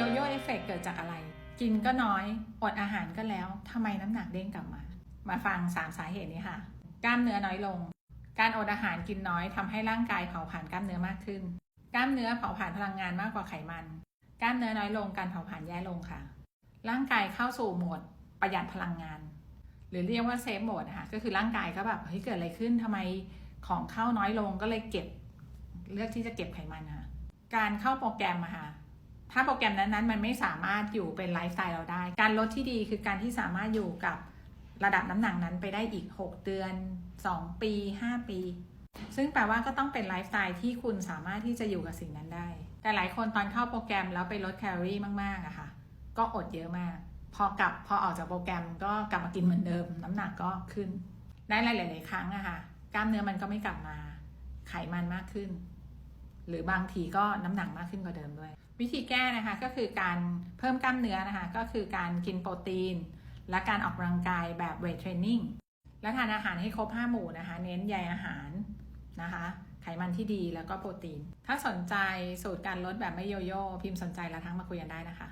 โยโย่เอฟเฟกเกิดจากอะไร กินก็น้อย อดอาหารก็แล้วทำไมน้ำหนักเด้งกลับมา มาฟังสามสาเหตุนี้ค่ะ กล้ามเนื้อน้อยลง การอดอาหารกินน้อยทำให้ร่างกายเผาผลาญกล้ามเนื้อมากขึ้น กล้ามเนื้อเผาผลาญพลังงานมากกว่าไขมัน กล้ามเนื้อน้อยลง การเผาผลาญแย่ลงค่ะ ร่างกายเข้าสู่โหมดประหยัดพลังงาน หรือเรียกว่าเซฟโหมดนะคะ ก็คือร่างกายก็แบบเฮ้ยเกิดอะไรขึ้นทำไมของเข้าน้อยลงก็เลยเก็บ เลือกที่จะเก็บไขมันนะคะการเข้าโปรแกรมอะค่ะ ถ้าโปรแกรมนั้นๆ มันไม่สามารถอยู่เป็นไลฟ์สไตล์เราได้ การลดที่ดีคือการที่สามารถอยู่กับระดับน้ำหนักนั้นไปได้อีก 6 เดือน 2 ปี 5 ปี ซึ่งแปลว่าก็ต้องเป็นไลฟ์สไตล์ที่คุณสามารถที่จะอยู่กับสิ่งนั้นได้ แต่หลายคนตอนเข้าโปรแกรมแล้วไปลดแคลอรี่มากๆอะค่ะ ก็อดเยอะมาก พอกลับพอออกจากโปรแกรมก็กลับมากินเหมือนเดิม น้ำหนักก็ขึ้น ได้หลายๆครั้งอะค่ะ กล้ามเนื้อมันก็ไม่กลับมา ไขมันมากขึ้น หรือบางทีก็น้ำหนักมากขึ้นกว่าเดิมด้วย วิธีแก้นะคะก็คือการเพิ่มกล้ามเนื้อนะคะ ก็คือการกินโปรตีน และการออกกำลังกายแบบเวทเทรนนิ่งและทานอาหารให้ครบ 5 หมู่นะคะ เน้นใยอาหารนะคะ ไขมันที่ดีแล้วก็โปรตีน ถ้าสนใจสูตรการลดแบบไม่โยโย่พิมพ์สนใจแล้วทั้งมาคุยกันได้นะคะ